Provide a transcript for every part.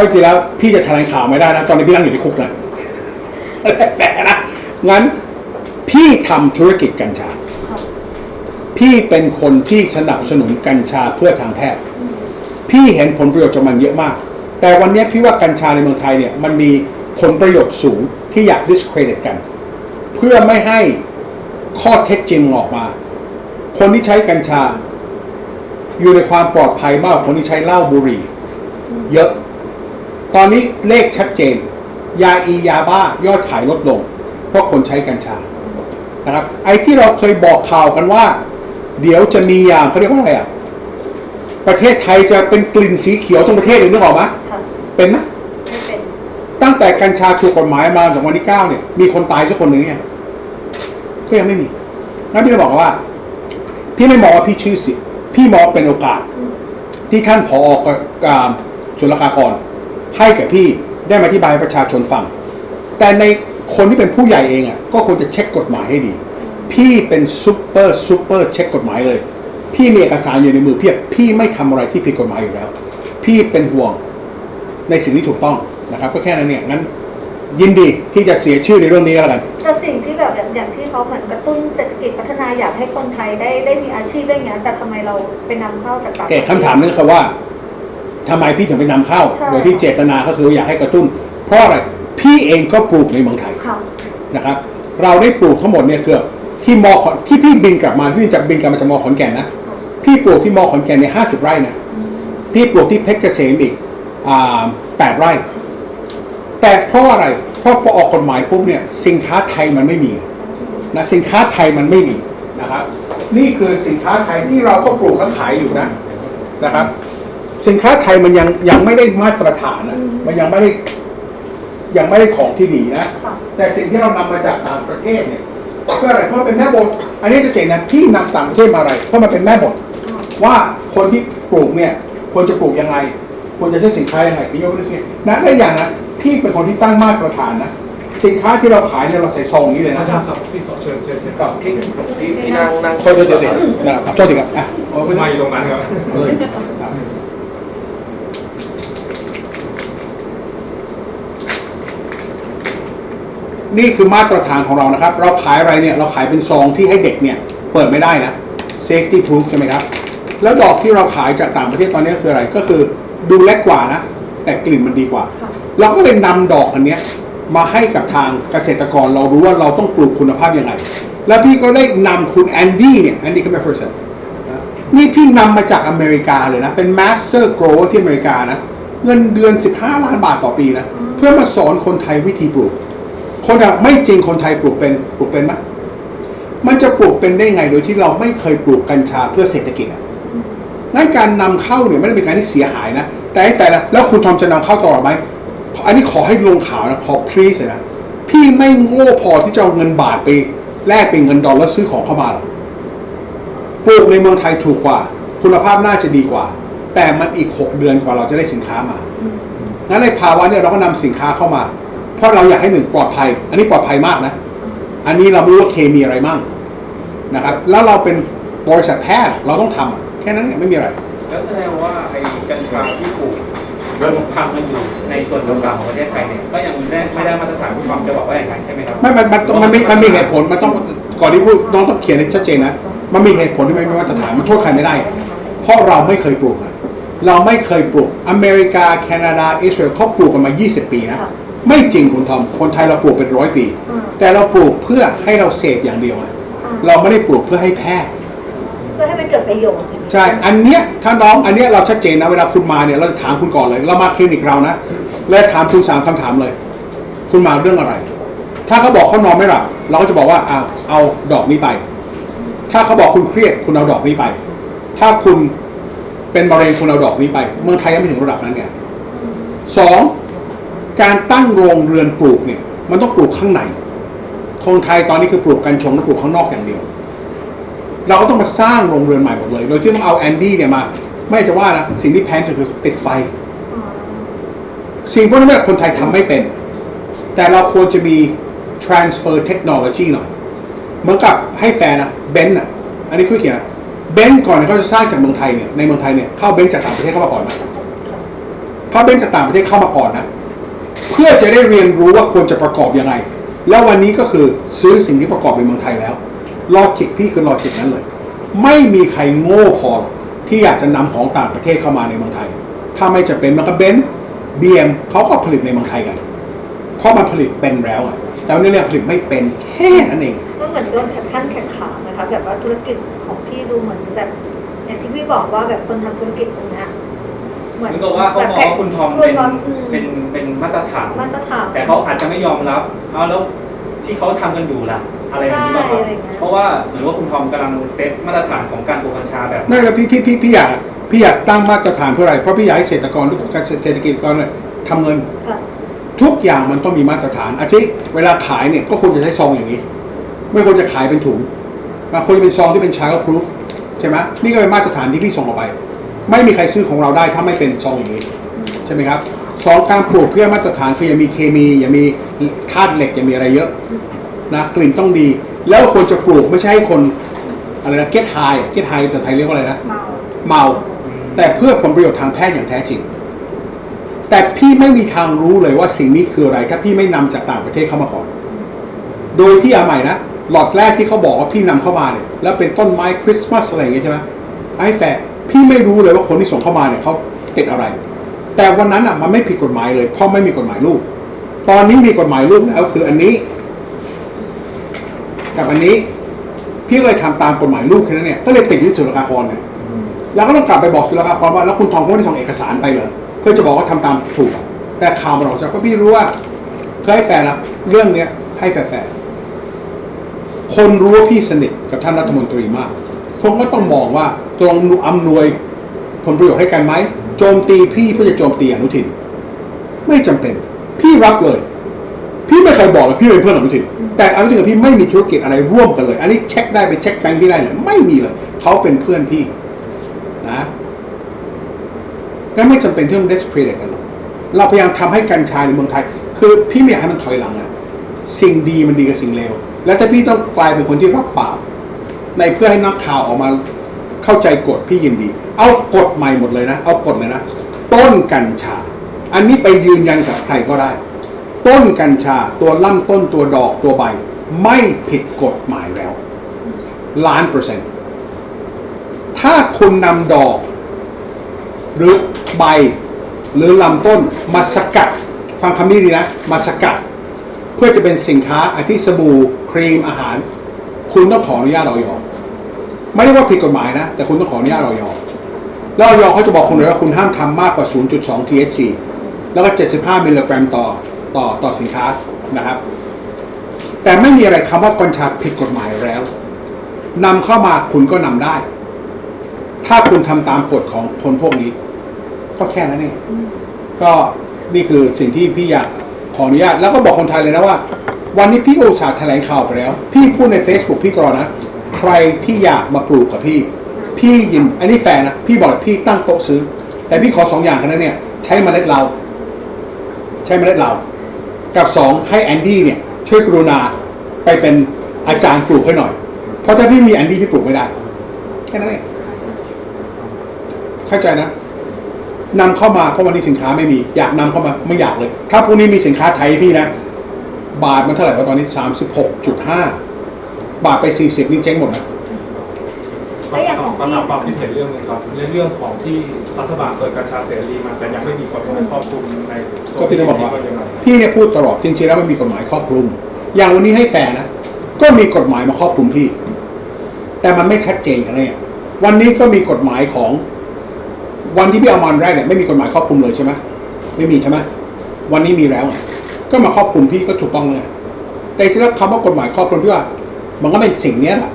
จราะจริงแล้วพี่จะแถลงข่าวไม่ได้นะ ตอนนี้พี่นั่งอยู่ในคุกนะแฝงนะ งั้นพี่ทำธุรกิจกัญชา พี่เป็นคนที่สนับสนุนกัญชาเพื่อทางแพทย์ พี่เห็นผลประโยชน์จากมันเยอะมาก แต่วันนี้พี่ว่ากัญชาในเมืองไทยเนี่ยมันมีผลประโยชน์สูงที่อยาก discredit กัน เพื่อไม่ให้ข้อเท็จจริงออกมา คนที่ใช้กัญชา อยู่ในความปลอดภัยมากคนที่ใช้เหล้าบุหรี่ เยอะ ตอนนี้เลขชัดเจน ยาอียาบ้ายอดขายลดลง เพราะคนใช้กัญชานะครับไอ้ที่เราเคยบอกข่าวกันว่า เดี๋ยวจะมียามเขาเรียกว่าอะไรอะประเทศไทยจะเป็นกลิ่นสีเขียวทั้งประเทศเลยนึกออกไหมค่ะเป็นไหมไม่เป็นตั้งแต่กัญชาถูกกฎหมายมาจากวันที่เก้าเนี่ย มีคนตายสักคนหนึ่งเนี่ย ก็ยังไม่มีงั้นพี่จะบอกว่า พี่ไม่มองว่าพี่ชื่อเสียงพี่มองเป็นโอกาส ที่ท่านผอการศุลกากร ให้กับพี่ได้มาอธิบายให้ประชาชนฟัง แต่ในคนที่เป็นผู้ใหญ่เองอะก็ควรจะเช็คกฎหมายให้ดี พี่เป็นซุปเปอร์ซุปเปอร์เช็คกฎหมายเลย พี่มีเอกสารอยู่ในมือเพียบพี่ไม่ทำอะไรที่ผิดกฎหมายอยู่แล้ว พี่เป็นห่วงในสิ่งที่ถูกต้องนะครับ ก็แค่นั้นเนี่ยงั้นยินดีที่จะเสียชื่อในเรื่องนี้ก็แล้วกันแต่สิ่งที่แบบอย่างอย่างที่เขาเหมือนกระตุ้นเศรษฐกิจพัฒนาอยากให้คนไทยได้ได้มีอาชีพเรื่องนี้แต่ทำไมเราไปนำเข้าจากต่างประแต่เทศคำถามนึงคือว่า ทำไมพี่ถึงไปนำเข้า ใช่ โดยที่เจตนาก็คืออยากให้กระตุ้น เพราะอะไรพี่เองก็ปลูกในเมืองไทย ค่ะ นะครับเราได้ปลูกทั้งหมดเนี่ยเกือบที่มอขอนที่พี่บินกลับมาพี่จะบินกลับมาจากมอขอนแก่นนะพี่ปลูกที่มอขอนแก่นเนี่ยห้าสิบไร่นะพี่ปลูกที่เพชรเกษมอีกอ่าแปดไร่ แต่เพราะอะไรเพราะพอออกกฎหมายปุ๊บเนี่ยสินค้าไทยมันไม่มีนะสินค้าไทยมันไม่มีนะครับนี่คือสินค้าไทยที่เราก็ปลูกและขายอยู่นะนะครับ สินค้าไทยมันยังยังไม่ได้มาตรฐานนะมันยังไม่ได้ยังไม่ได้ของที่ดีนะค่ะแต่สิ่งที่เรานำมาจากต่างประเทศเนี่ยเพื่ออะไรเพราะมันเป็นแม่บทอันนี้จะเจ๋งนะที่นำต่างประเทศมาอะไรเพราะมันเป็นแม่บทว่าคนที่ปลูกเนี่ยควรจะปลูกยังไงควรจะใช้สินค้ายังไงพี่ยกตัวอย่างนะและอย่างนะพี่เป็นคนที่ตั้งมาตรฐานนะสินค้าที่เราขายเนี่ยเราใส่ซองนี้เลยนะครับพี่ขอเชิญเชิญเชิญครับพี่พี่พี่นั่งนั่งโทษเดี๋ยวเดี๋ยวเดี๋ยวนะครับโทษทีครับอะเอาไปมาอยู่ตรงนั้นครับ เออครับ นี่คือมาตรฐานของเรานะครับ เราขายอะไรเนี่ย เราขายเป็นซองที่ให้เด็กเนี่ย เปิดไม่ได้นะ safety proof ใช่ไหมครับ แล้วดอกที่เราขายจากต่างประเทศตอนนี้คืออะไร ก็คือดูเล็กกว่านะ แต่กลิ่นมันดีกว่าค่ะเราก็เลยนำดอกอันเนี้ยมาให้กับทางเกษตรกร เรารู้ว่าเราต้องปลูกคุณภาพยังไง แล้วพี่ก็ได้นำคุณแอนดี้เนี่ย แอนดี้ก็เป็นเฟิร์สนะนี่พี่นำมาจากอเมริกาเลยนะ เป็น Master Grower ที่อเมริกานะ เงินเดือน 15 ล้านบาทต่อปีนะ เพื่อมาสอนคนไทยวิธีปลูก คนไทยไม่จริงคนไทยปลูกเป็นปลูกเป็นไหมมันจะปลูกเป็นได้ไงโดยที่เราไม่เคยปลูกกัญชาเพื่อเศรษฐกิจอะนั่นการนำเข้าเนี่ยไม่ได้เป็นการที่เสียหายนะ แต่แต่นะแล้วคุณทอมจะนำเข้าตลอดไหมอันนี้ขอให้ลงข่าวนะขอพรีสนะพี่ไม่โง่พอที่จะเอาเงินบาทไปแลกเป็นเงินดอลแล้วซื้อของเข้ามาหรอกปลูกในเมืองไทยถูกกว่า คุณภาพน่าจะดีกว่า แต่มันอีก 6 เดือนกว่าเราจะได้สินค้ามา งั้นในภาวะเนี่ยเราก็นำสินค้าเข้ามา เพราะเราอยากให้หนึ่งปลอดภัย อันนี้ปลอดภัยมากนะ อันนี้เราไม่รู้ว่าเคมีอะไรมั่งนะครับ แล้วเราเป็นบริษัทแพทย์อะเราต้องทำอะแค่นั้นเองไม่มีอะไร แล้วแสดงว่าไอ้กัญชาที่ปลูกเริ่มทำกันอยู่ในส่วนต่างๆของประเทศไทยเนี่ยก็ยังไม่ได้ไม่ได้มาตรฐานผู้ความจะบอกว่าอย่างไรใช่ไหมครับไม่มันมันมันมีมันมีเหตุผลมันต้องก่อนที่พูดน้องต้องเขียนให้ชัดเจนนะมันมีเหตุผลที่ไม่มีมาตรฐานมันโทษใครไม่ได้ เพราะเราไม่เคยปลูกอะเราไม่เคยปลูกอเมริกาแคนาดาอิสราเอลเขาปลูกกันมา 20 ปีนะค่ะ ไม่จริงคุณทอมคนไทยเราปลูกเป็นร้อยปีอืมแต่เราปลูกเพื่อให้เราเสพอย่างเดียวอะอืมเราไม่ได้ปลูกเพื่อให้แพทย์เพื่อให้มันเกิดประโยชน์ใช่อันเนี้ยถ้าน้องอันเนี้ยเราชัดเจนนะเวลาคุณมาเนี่ยเราจะถามคุณก่อนเลย เรามาคลินิกเรานะแล้วถามคุณสามคำถามเลย คุณมาเรื่องอะไร ถ้าเขาบอกเขานอนไม่หลับเราก็จะบอกว่าเอาเอาดอกนี้ไป ถ้าเขาบอกคุณเครียดคุณเอาดอกนี้ไป ถ้าคุณเป็นมะเร็งคุณเอาดอกนี้ไป เมืองไทยยังไม่ถึงระดับนั้นไงสอง การตั้งโรงเรือนปลูกเนี่ย มันต้องปลูกข้างในคนไทยตอนนี้คือปลูกกัญชงและปลูกข้างนอกอย่างเดียว เราก็ต้องมาสร้างโรงเรือนใหม่หมดเลย โดยที่ต้องเอาแอนดี้เนี่ยมา ไม่จะว่านะสิ่งที่แพงสุดคือติดไฟ สิ่งพวกนี้คนไทยทำไม่เป็น แต่เราควรจะมี transfer technology หน่อย เหมือนกับให้แฟนนะเบนซ์อะ อันนี้คุยเขียนนะเบนซ์ก่อนเนี่ยเขาจะสร้างจากเมืองไทยเนี่ยในเมืองไทยเนี่ยเข้าเบนซ์จากต่างประเทศเข้ามาก่อนไหมถ้าเบนจากต่างประเทศเข้ามาก่อนนะ เพื่อจะได้เรียนรู้ว่าควรจะประกอบยังไง แล้ววันนี้ก็คือซื้อสิ่งที่ประกอบในเมืองไทยแล้วลอจิกพี่คือลอจิกนั้นเลย ไม่มีใครโง่พอที่อยากจะนำของต่างประเทศเข้ามาในเมืองไทย ถ้าไม่จะเป็นมันก็เบนซ์บีเอ็มเขาก็ผลิตในเมืองไทยกัน เพราะมันผลิตเป็นแล้วอะแต่วันนี้เนี่ยผลิตไม่เป็นแค่นั้นเองก็เหมือนโดนแข่งขันแข่งขานะคะแบบว่าธุรกิจของพี่ดูเหมือนแบบอย่างที่พี่บอกว่าแบบคนทำธุรกิจตรงนี้ เหมือนเหมือนกับว่าเขามองว่าคุณทอมคุเป็ณนทอมอืมเป็นเป็นมาตรฐาน มาตรฐาน แต่เขาอาจจะไม่ยอมรับเอาแล้วที่เขาทำกันอยู่ล่ะอะไรอย่างนี้ป่ะครับใช่อะไรอย่างเงี้ยเพราะว่าเหมือนว่าคุณทอมกำลังเซตมาตรฐานของการปลูกกัญชาแบบนั่นแหละพี่พี่พี่พี่อยากพี่อยากตั้งมาตรฐานเพื่ออะไรเพราะพี่อยากให้เกษตรกรทุกการเศรษฐกิจกรเนี่ยทำเงินค่ะทุกอย่างมันต้องมีมาตรฐานอาทิเวลาขายเนี่ยก็ควรจะใช้ซองอย่างนี้ ไม่ควรจะขายเป็นถุงบางคนจะเป็นซองที่เป็น child proof ใช่ไหมนี่ก็เป็นมาตรฐานที่พี่ส่งออกไป ไม่มีใครซื้อของเราได้ถ้าไม่เป็นซองอย่างนี้ใช่ไหมครับสองการปลูกเพื่อมาตรฐานคืออย่ามีเคมี อย่ามีธาตุเหล็กอย่ามีอะไรเยอะนะกลิ่นต้องดี แล้วควรจะปลูกไม่ใช่ให้คนอะไรนะเก็ตไฮเก็ตไฮแต่ไทยเรียกว่าอะไรนะเมาเมาแต่เพื่อผลประโยชน์ทางแพทย์อย่างแท้จริง แต่พี่ไม่มีทางรู้เลยว่าสิ่งนี้คืออะไรถ้าพี่ไม่นำจากต่างประเทศเข้ามาก่อน โดยที่อาใหม่นะหลอดแรกที่เขาบอกว่าพี่นำเข้ามาเนี่ยแล้วเป็นต้นไม้คริสต์มาสอะไรอย่างเงี้ยใช่ไหมไอ้แฟร์ พี่ไม่รู้เลยว่าคนที่ส่งเข้ามาเนี่ยเขาติดอะไร แต่วันนั้นอะมันไม่ผิดกฎหมายเลยเพราะไม่มีกฎหมายลูก ตอนนี้มีกฎหมายลูกแล้วคืออันนี้ กับอันนี้ พี่เลยทำตามกฎหมายลูกแค่นั้นเนี่ยก็เลยติดที่ศุลกากรเนี่ยแล้วก็ต้องกลับไปบอกศุลกากรว่าแล้วคุณทองก็ไม่ได้ส่งเอกสารไปเลยเพื่อจะบอกว่าทำตามถูก แต่ข่าวมันออกจากก็พี่รู้ว่าเคยให้แฟนนะเรื่องเนี้ยให้แฟร์ๆคนรู้ว่าพี่สนิทกับท่านรัฐมนตรีมากคงก็ต้องมองว่า ตรงอำนวยผลประโยชน์ให้กันไหมโจมตีพี่เพื่อจะโจมตีอนุทิน ไม่จำเป็น พี่รับเลย พี่ไม่เคยบอกเลยพี่เป็นเพื่อนอนุทิน แต่อนุทินกับพี่ไม่มีธุรกิจอะไรร่วมกันเลย อันนี้เช็คได้ไปเช็คแบงค์พี่ได้เลยไม่มีเลยเขาเป็นเพื่อนพี่นะก็ไม่จำเป็นที่ต้อง discredit กันหรอกเราพยายามทำให้กัญชาในเมืองไทย คือพี่ไม่อยากให้มันถอยหลังอะสิ่งดีมันดีกับสิ่งเลวแล้วถ้าพี่ต้องกลายเป็นคนที่รับปากในเพื่อให้นักข่าวออกมา เข้าใจกฎพี่ยินดี เอากฎใหม่หมดเลยนะ เอากฎเลยนะ ต้นกัญชา อันนี้ไปยืนยันกับใครก็ได้ ต้นกัญชาตัวล่ำต้นตัวดอกตัวใบ ไม่ผิดกฎหมายแล้ว ล้านเปอร์เซ็นต์ ถ้าคุณนำดอก หรือใบ หรือลำต้นมาสกัด ฟังคำนี้ดีนะ มาสกัด เพื่อจะเป็นสินค้าอาทิสบู่ครีมอาหาร คุณต้องขออนุญาตออย ไม่ได้ว่าผิดกฎหมายนะ แต่คุณต้องขออนุญาตออยแล้วออยเขาจะบอกคุณเลยว่าคุณห้ามทำมากกว่า 0.2 THC แล้วก็ 75 มิลลิกรัมต่อต่อต่อสินค้านะครับ แต่ไม่มีอะไรคำว่ากัญชาผิดกฎหมายแล้วนำเข้ามาคุณก็นำได้ ถ้าคุณทำตามกฎของคนพวกนี้ ก็แค่นั้นเองก็นี่คือสิ่งที่พี่อยากขออนุญาตแล้วก็บอกคนไทยเลยนะว่า วันนี้พี่โอชาแถลงข่าวไปแล้ว พี่พูดใน Facebook พี่กรอนะ ใครที่อยากมาปลูกกับพี่ พี่ยินอันนี้แฟนนะพี่บอกพี่ตั้งโต๊ะซื้อ แต่พี่ขอสองอย่างแค่นั้นเนี่ย ใช้เมล็ดเรา ใช้เมล็ดเรากับสองให้แอนดี้เนี่ย ช่วยกรุณาไปเป็นอาจารย์ปลูกให้หน่อย เพราะถ้าพี่มีแอนดี้พี่ปลูกไม่ได้ แค่นั้นเองเข้าใจนะนำเข้ามาเพราะวันนี้สินค้าไม่มี อยากนำเข้ามาไม่อยากเลย ถ้าพรุ่งนี้มีสินค้าไทยพี่นะ บาทมันเท่าไหร่วะตอนนี้36.5บหกจุดห้า ทไป 40 นี่เจ๊งหมดนะแล้วอย่างของคำพี่ถามความคิดเห็นเรื่องหนึงครับในเรื่องของที่รัฐบาลเปิดกัญชาเสรีมาแต่ยังไม่มีกฎหมายครอบคลุมในก็พี่ได้บอกว่ายังไงพี่เนี่ยพูดตลอดจริงๆแล้วมันมีกฎหมายครอบคลุม อย่างวันนี้ให้แฟร์นะก็มีกฎหมายมาครอบคลุมพี่ แต่มันไม่ชัดเจนกันเนี่ยวันนี้ก็มีกฎหมายของ วันที่พี่เอามาวันแรกเนี่ยไม่มีกฎหมายครอบคลุมเลยใช่ไหมไม่มีใช่ไหมวันนี้มีแล้วอะก็มาครอบคลุมพี่ก็ถูกต้องเลยแต่จริงๆแล้วคำว่ากฎหมายครอบคลุมพี่ว่า มันก็เป็นสิ่งนี้แหละ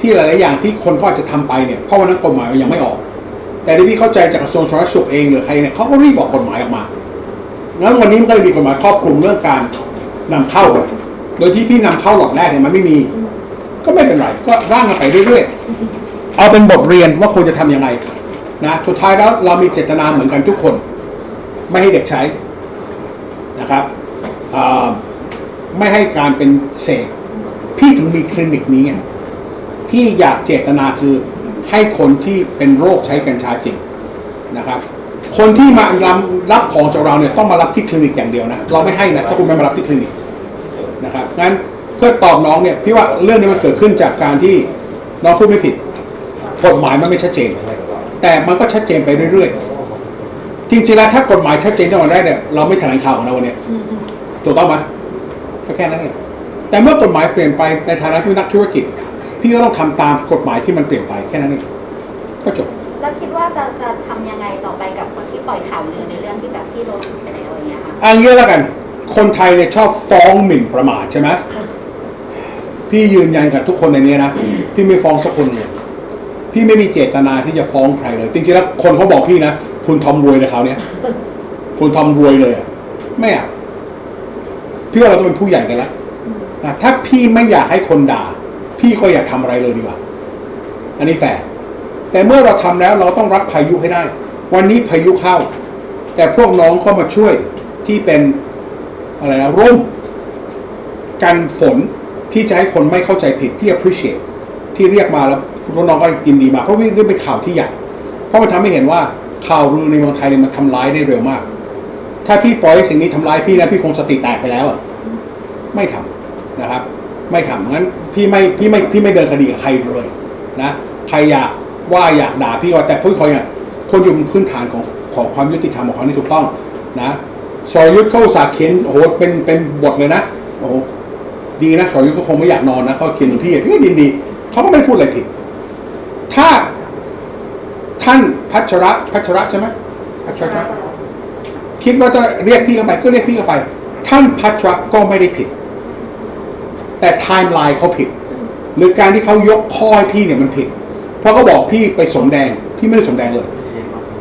ที่หลายๆอย่างที่คนก็อาจจะทำไปเนี่ยเพราะวันนั้นกฎหมายมันยังไม่ออก แต่ที่พี่เข้าใจจากกระทรวงสาธารณสุขเองหรือใครเนี่ยเขาก็รีบบอกกฎหมายออกมางั้นวันนี้มันก็เลยมีกฎหมายครอบคลุมเรื่องการนำเข้า โดยที่พี่นำเข้าหลอดแรกเนี่ยมันไม่มี ก็ไม่เป็นไรก็ร่างกันไปเรื่อยๆเอาเป็นบทเรียนว่าควรจะทำยังไงนะสุดท้ายแล้วเรามีเจตนาเหมือนกันทุกคน ไม่ให้เด็กใช้นะครับไม่ให้การเป็นเสพ พี่ถึงมีคลินิกนี้ไงพี่อยากเจตนาคือให้คนที่เป็นโรคใช้กัญชาจริงนะครับ คนที่มารับรับของจากเราเนี่ยต้องมารับที่คลินิกอย่างเดียวนะเราไม่ให้นะถ้าคุณไม่มารับที่คลินิกนะครับงั้นเพื่อตอบน้องเนี่ยพี่ว่าเรื่องนี้มันเกิดขึ้นจากการที่น้องพูดไม่ผิดกฎหมายมันไม่ชัดเจน แต่มันก็ชัดเจนไปเรื่อยๆจริงๆแล้วถ้ากฎหมายชัดเจนตั้งแต่แรกเนี่ยเราไม่แถลงข่าวกันนะวันเนี้ยถูกต้องไหมก็แค่นั้นเอง แต่เมื่อกฎหมายเปลี่ยนไปในฐานะที่เป็นนักธุรกิจ พี่ก็ต้องทำตามกฎหมายที่มันเปลี่ยนไปแค่นั้นเองก็จบแล้วคิดว่าจะจะทำยังไงต่อไปกับคนที่ปล่อยข่าวลือในเรื่องที่แบบที่โดนไปแล้วอย่างเงี้ยค่ะอันเยอะแล้วกัน คนไทยเนี่ยชอบฟ้องหมิ่นประมาทใช่ไหมพี่ยืนยันกับทุกคนในนี้นะพี่ไม่ฟ้องสักคนเลยพี่ไม่มีเจตนาที่จะฟ้องใครเลยจริงๆแล้วคนเขาบอกพี่นะคุณทอมรวยเลยเขาวเนี่ยคุณทอมรวยเลยอะไม่อะพี่ว่าเราต้องเป็นผู้ใหญ่กันแล้ว นะถ้าพี่ไม่อยากให้คนด่า พี่ก็อย่าทำอะไรเลยดีกว่า อันนี้แฟร์แต่เมื่อเราทำแล้วเราต้องรับพายุให้ได้ วันนี้พายุเข้า แต่พวกน้องก็มาช่วยที่เป็นอะไรนะร่มกันฝนที่จะให้คนไม่เข้าใจผิดพี่ appreciate ที่เรียกมาแล้วน้องก็ยินดีมาเพราะว่านี่เป็นข่าวที่ใหญ่ เพราะมันทำให้เห็นว่าข่าวลือในเมืองไทยเนี่ยมันทำร้ายได้เร็วมาก ถ้าพี่ปล่อยให้สิ่งนี้ทำร้ายพี่นะพี่คงสติแตกไปแล้วอะไม่ทำ นะครับ ไม่ทำงั้นพี่ไม่พี่ไม่พี่ไม่เดินคดีกับใครเลยนะใครอยากว่าอยากด่าพี่ก็แต่พูดคอยเนี่ยคนอยู่บนพื้นฐานของของความยุติธรรมของควาที่ถูกต้องนะสรยุทธเข้าสาเขียนโอ้โหเป็นเป็นบทเลยนะโอ้โหดีนะสรยุทธก็คงไม่อยากนอนนะเขาเขียนถึงพี่พี่ก็ดีดีเขาก็ไม่พูดอะไรผิด ถ้าท่านพัชระพัชระใช่ไหมพัชระคิดว่าจะเรียกพี่เข้าไปก็เรียกพี่เข้าไป ท่านพัชระก็ไม่ได้ผิด แต่ไทม์ไลน์เขาผิด หรือการที่เขายกข้อให้พี่เนี่ยมันผิด เพราะเขาบอกพี่ไปสมแดง พี่ไม่ได้สมแดงเลย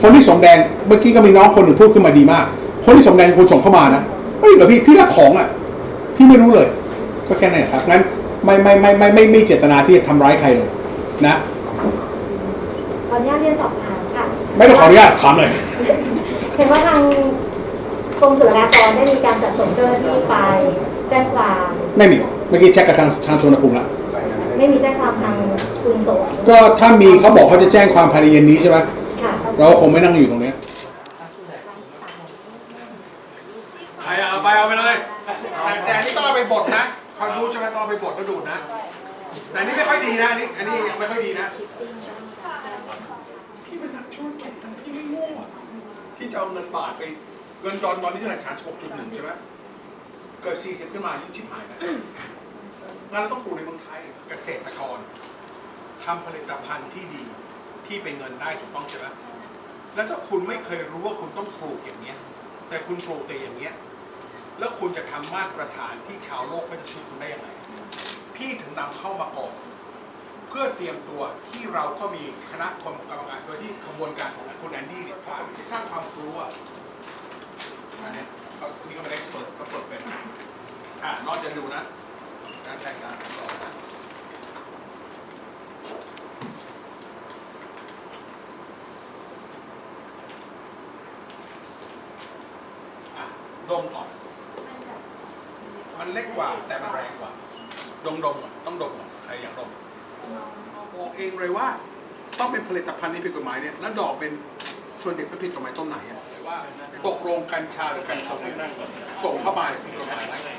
คนที่สมแดงเมื่อกี้ก็มีน้องคนหนึ่งพูดขึ้นมาดีมาก คนที่สมแดงคือคนส่งเข้ามานะไม่เหรอพี่พี่รับของอะ พี่ไม่รู้เลย ก็แค่นั้นครับงั้นไม่ไม่ไม่ไม่ไม่ไม่เจตนาที่จะทำร้ายใครเลยนะขออนุญาตเรียนสอบถามค่ะไม่ต้องขออนุญาตถามเลย เห็นว่าทางกรมศุลกากรได้มีการจัดส่งเจ้าหน้าที่ไปแจ้งความไม่มี เมื่อกี้เช็คกับทางทางชนภูมิแล้วไม่มีแจ้งความทางคุณสงฆ์ก็ถ้ามีเขาบอกเขาจะแจ้งความภายในเย็นนี้ใช่ไหมค่ะ เราก็คงไม่นั่งอยู่ตรงเนี้ยใครเอาไปเอาไปเลย แต่แต่อันนี้ต้องเอาไปบดนะคอยรู้ใช่ไหมต้องเอาไปบดแล้วดูดนะ แต่อันนี้ไม่ค่อยดีนะอันนี้ อันนี้ยังไม่ค่อยดีนะ พี่เป็นนักธุรกิจนะพี่ไม่โง่อะที่จะเอาเงินบาทไป เงินตอนตอนนี้เท่าไหร่สามสิบหกจุดหนึ่งใช่ไหม เกิดสี่สิบขึ้นมายิ่งชิบหายนะงั้นเราต้องปลูกในเมืองไทยเกษตรกรทำผลิตภัณฑ์ที่ดีที่เป็นเงินได้ถูกต้องใช่ไหมแล้วถ้าคุณไม่เคยรู้ว่าคุณต้องปลูกอย่างเนี้ย แต่คุณปลูกแต่อย่างเนี้ย แล้วคุณจะทำมาตรฐานที่ชาวโลกไม่จะช่วยคุณได้ยังไง พี่ถึงนำเข้ามาก่อนเพื่อเตรียมตัวที่เราก็มีคณะกรรมการโดยที่ขบวนการของคุณแอนดี้เนี่ยเขาจะสร้างความรู้อะอันเนี้ย เขาคนนี้ก็เป็นเอ็กซ์เพรสเขาเปิดเป็นอ่านอกจะดูนะการใช้การสอนนะอะดมก่อน มันเล็กกว่าแต่มันแรงกว่า ดมดมก่อนต้องดมก่อนใครอยากดมบอกเองเลยว่า ต้องเป็นผลิตภัณฑ์ที่ผิดกฎหมายเนี่ยแล้วดอกเป็นส่วนเด็กเป็นผิดกฎหมายต้นไหนอะ ว่าตกลงกัญชาหรือกัญชงเนี่ยส่งเข้ามาผิดกฎหมายไหม